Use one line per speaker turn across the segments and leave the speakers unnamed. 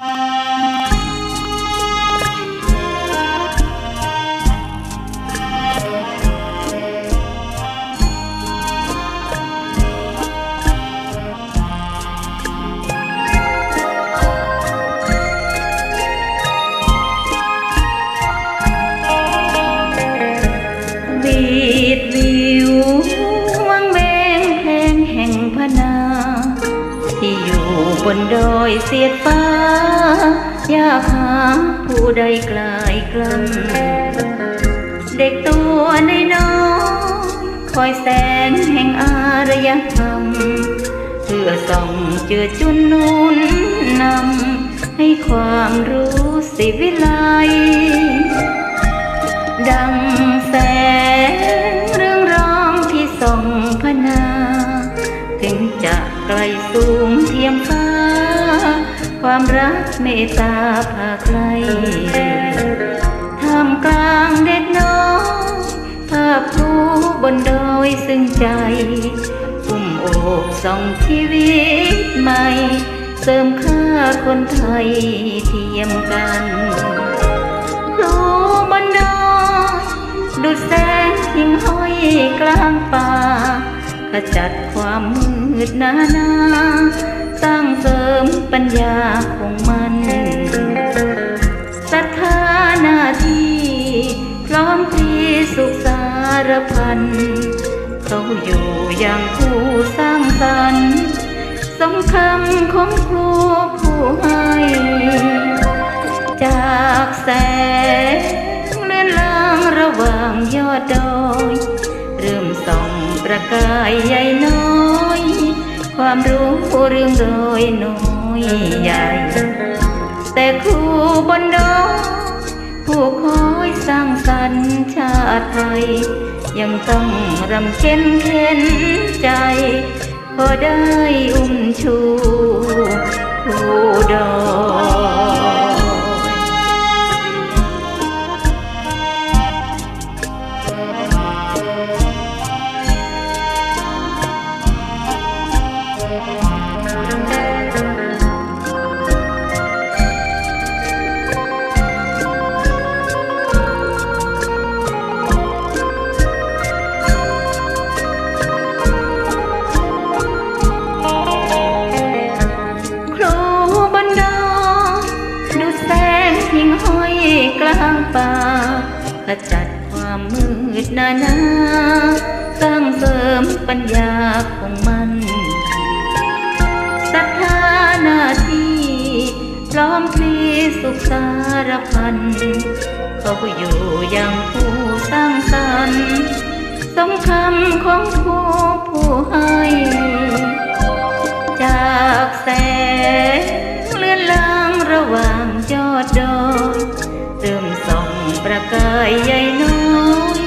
วี บนดอยเสียดฟ้า อยากหาผู้ใดกลายกล้ำเด็กตัวน้อยคอยแสงแห่งอารยธรรม เพื่อส่องเจือจุนนุนนำให้ความรู้สิวิไลดังแสง รักเมตตาพาใครท่ามกลางเด็กน้อยภาพผู้บนดอยซึ่งใจอุ้มโอบส่องชีวิตใหม่ เสริมค่าคนไทยเทียมกันครูบนดอยดุดแสงหิ่งห้อยกลางป่าขจัดความมืดหนานา สร้างเสริมปัญญาของมันศรัทธาหน้าที่พร้อมพรีสุขสารพันเขาอยู่อย่างผู้สร้างสรรค์สมคำของครูผู้ให้ จากแสงเลื่อนลางระหว่างยอดดอย เริ่มส่องประกายใหญ่น้อย ความรู้เรื่องโดยน้อยใหญ่ แต่ครูบนดอยผู้คอยสร้างสรรค์ชาติไทย ยังต้องรำเค็นเข็นใจ พอได้อุ้มชูผู้ดอย งหิ่งห้อยกลางป่าขจัดความมืดหนานาสร้างเสริมปัญญาของมันศรัทธาหน้าที่พร้อมพลีสุขสารพัน เขาอยู่อย่างผู้สร้างสรรค์สมคำของผู้ ดดอยเติมส่องประกายใหญ่น้อย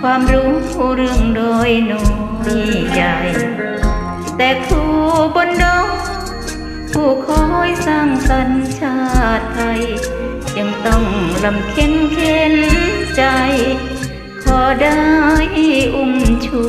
ความรู้เรื่องโดยน้อยใหญ่ แต่ครูบนดอยผู้คอยสร้างสรรค์ชาติไทย ยังต้องลำเค็นเข็นใจ ขอได้อุ้มชู